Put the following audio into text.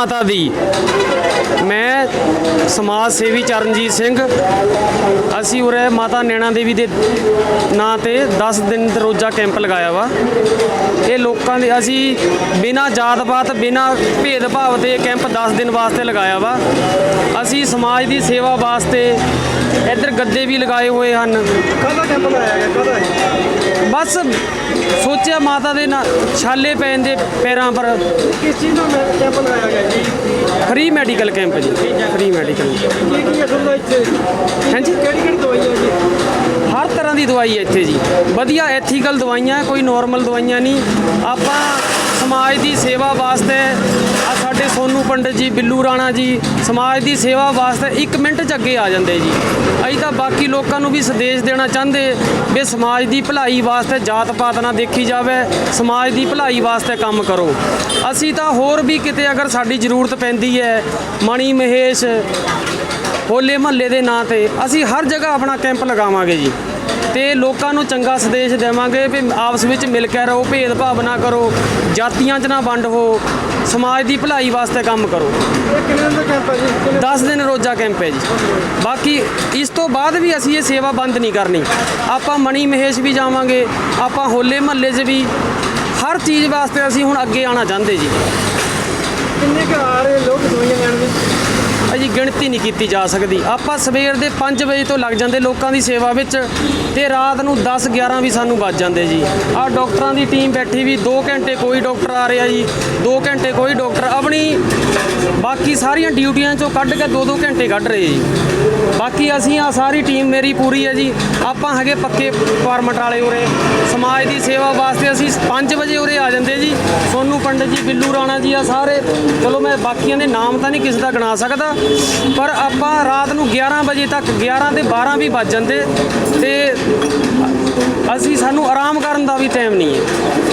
ਮਾਤਾ ਦੀ। ਮੈਂ ਸਮਾਜ ਸੇਵੀ ਚਰਨਜੀਤ ਸਿੰਘ। ਅਸੀਂ ਉਰੇ ਮਾਤਾ ਨੈਣਾ ਦੇਵੀ ਦੇ ਨਾਂ ਤੇ 10 ਦਿਨ ਦਾ ਰੋਜ਼ਾ ਕੈਂਪ ਲਗਾਇਆ ਵਾ। ਇਹ ਲੋਕਾਂ ਦੇ ਅਸੀਂ ਬਿਨਾਂ ਜਾਤ-ਪਾਤ ਬਿਨਾਂ ਭੇਦਭਾਵ ਦੇ ਕੈਂਪ 10 ਦਿਨ ਵਾਸਤੇ ਲਗਾਇਆ ਵਾ। ਅਸੀਂ ਸਮਾਜ ਦੀ ਸੇਵਾ ਵਾਸਤੇ ਇੱਧਰ ਗੱਦੇ ਵੀ ਲਗਾਏ ਹੋਏ ਹਨ। ਕਾਹਦਾ ਕੈਂਪ ਲਾਇਆ ਗਿਆ? ਕਾਹਦਾ ਹੈ ਬਸ ਸੋਚਿਆ ਮਾਤਾ ਦੇ ਨਾਲ ਛਾਲੇ ਪੈਣ ਦੇ ਪੈਰਾਂ ਪਰ। ਕਿਸ ਚੀਜ਼ ਦਾ ਮੈਂ ਕੈਂਪ ਲਗਾਇਆ ਗਿਆ ਜੀ? ਫ੍ਰੀ ਮੈਡੀਕਲ ਕੈਂਪ ਜੀ। Free medical? ਕੀ ਕੀ ਅਸਲ ਇੱਥੇ? ਹਾਂਜੀ ਕਿਹੜੀ ਕਿਹੜੀ ਦਵਾਈਆਂ ਜੀ? ਹਰ ਤਰ੍ਹਾਂ ਦੀ ਦਵਾਈ ਹੈ ਇੱਥੇ ਜੀ। ਵਧੀਆ ਐਥੀਕਲ ਦਵਾਈਆਂ ਹੈ, ਕੋਈ ਨਾਰਮਲ ਦਵਾਈਆਂ ਨਹੀਂ। ਆਪਾਂ ਸਮਾਜ ਦੀ ਸੇਵਾ ਵਾਸਤੇ ਆ ਸਾਡੇ ਸੋਨੂ ਪੰਡਤ ਜੀ, ਬਿੱਲੂ ਰਾਣਾ ਜੀ, ਸਮਾਜ ਦੀ ਸੇਵਾ ਵਾਸਤੇ 1 ਮਿੰਟ ਚ ਅੱਗੇ ਆ ਜਾਂਦੇ ਜੀ। ਅਸੀਂ ਤਾਂ ਬਾਕੀ ਲੋਕਾਂ ਨੂੰ ਵੀ ਸੰਦੇਸ਼ ਦੇਣਾ ਚਾਹੁੰਦੇ ਵੀ ਸਮਾਜ ਦੀ ਭਲਾਈ ਵਾਸਤੇ ਜਾਤ ਪਾਤ ਨਾ ਦੇਖੀ ਜਾਵੇ, ਸਮਾਜ ਦੀ ਭਲਾਈ ਵਾਸਤੇ ਕੰਮ ਕਰੋ। ਅਸੀਂ ਤਾਂ ਹੋਰ ਵੀ ਕਿਤੇ ਅਗਰ ਸਾਡੀ ਜ਼ਰੂਰਤ ਪੈਂਦੀ ਹੈ, ਮਣੀ ਮਹੇਸ਼, ਹੋਲੇ ਮਹੱਲੇ ਦੇ ਨਾਂ ਤੇ, ਅਸੀਂ ਹਰ ਜਗ੍ਹਾ ਆਪਣਾ ਕੈਂਪ ਲਗਾਵਾਂਗੇ ਜੀ। ਤੇ ਲੋਕਾਂ ਨੂੰ ਚੰਗਾ ਸੰਦੇਸ਼ ਦੇਵਾਂਗੇ ਵੀ ਆਪਸ ਵਿੱਚ ਮਿਲ ਕੇ ਰਹੋ ਭੇਦਭਾਵ ਨਾ ਕਰੋ ਜਾਤੀਆਂ 'ਚ ਨਾ ਵੰਡ ਹੋ ਸਮਾਜ ਦੀ ਭਲਾਈ ਵਾਸਤੇ ਕੰਮ ਕਰੋ। ਇਹ ਕਿੰਨੇ ਦਿਨ ਦਾ ਕੈਂਪ ਹੈ ਜੀ? ਕਿੰਨੇ 10 ਦਿਨ ਰੋਜ਼ਾ ਕੈਂਪ ਹੈ ਜੀ। ਬਾਕੀ ਇਸ ਤੋਂ ਬਾਅਦ ਵੀ ਅਸੀਂ ਇਹ ਸੇਵਾ ਬੰਦ ਨਹੀਂ ਕਰਨੀ। ਆਪਾਂ ਮਣੀ ਮਹੇਸ਼ ਵੀ ਜਾਵਾਂਗੇ ਆਪਾਂ ਹੋਲੇ ਮਹੱਲੇ 'ਚ ਵੀ ਹਰ ਚੀਜ਼ ਵਾਸਤੇ ਅਸੀਂ ਹੁਣ ਅੱਗੇ ਆਉਣਾ ਚਾਹੁੰਦੇ ਜੀ। ਕਿੰਨੇ ਕੁ ਆ ਰਹੇ ਲੋਕ ਦਵਾਈਆਂ ਲੈਣ ਅਜੀ ਨਹੀਂ ਕੀਤੀ ਜਾ ਸਕਦੀ। ਆਪਾਂ ਸਵੇਰ ਦੇ 5 ਵਜੇ ਤੋਂ ਲੱਗ ਜਾਂਦੇ ਲੋਕਾਂ ਦੀ ਸੇਵਾ ਵਿੱਚ ਤੇ ਰਾਤ ਨੂੰ 10 11 ਵੀ ਸਾਨੂੰ ਵੱਜ ਜਾਂਦੇ ਜੀ। ਆਹ ਡਾਕਟਰਾਂ ਦੀ ਟੀਮ ਬੈਠੀ ਵੀ 2 ਘੰਟੇ ਕੋਈ ਡਾਕਟਰ ਆ ਰਿਹਾ ਜੀ 2 ਘੰਟੇ ਕੋਈ ਡਾਕਟਰ। ਆਪਣੀ ਬਾਕੀ ਸਾਰੀਆਂ ਡਿਊਟੀਆਂ ਚੋਂ ਕੱਢ ਕੇ 2-2 ਘੰਟੇ ਕੱਢ ਰਹੇ ਜੀ। ਬਾਕੀ ਅਸੀਂ ਆ ਸਾਰੀ ਟੀਮ ਮੇਰੀ ਪੂਰੀ ਹੈ ਜੀ। ਆਪਾਂ ਹੈਗੇ ਪੱਕੇ ਫਾਰਮਟ ਵਾਲੇ ਉਰੇ। ਸਮਾਜ ਦੀ ਸੇਵਾ ਵਾਸਤੇ ਅਸੀਂ 5 ਵਜੇ ਉਰੇ ਆ ਜਾਂਦੇ ਜੀ। ਸੋਨੂ ਪੰਡਤ ਜੀ, ਬਿੱਲੂ ਰਾਣਾ ਜੀ ਆ ਸਾਰੇ। ਚਲੋ ਮੈਂ ਬਾਕੀਆਂ ਦੇ ਨਾਮ ਤਾਂ ਨਹੀਂ ਕਿਸੇ ਦਾ ਗਿਣਾ ਸਕਦਾ। ਪਰ ਆਪਾਂ ਰਾਤ ਨੂੰ 11 ਵਜੇ ਤੱਕ 11 ਤੇ 12 ਵੀ ਵੱਜ ਜਾਂਦੇ ਤੇ ਅਸੀਂ ਸਾਨੂੰ ਆਰਾਮ ਕਰਨ ਦਾ ਵੀ ਟਾਈਮ ਨਹੀਂ ਹੈ।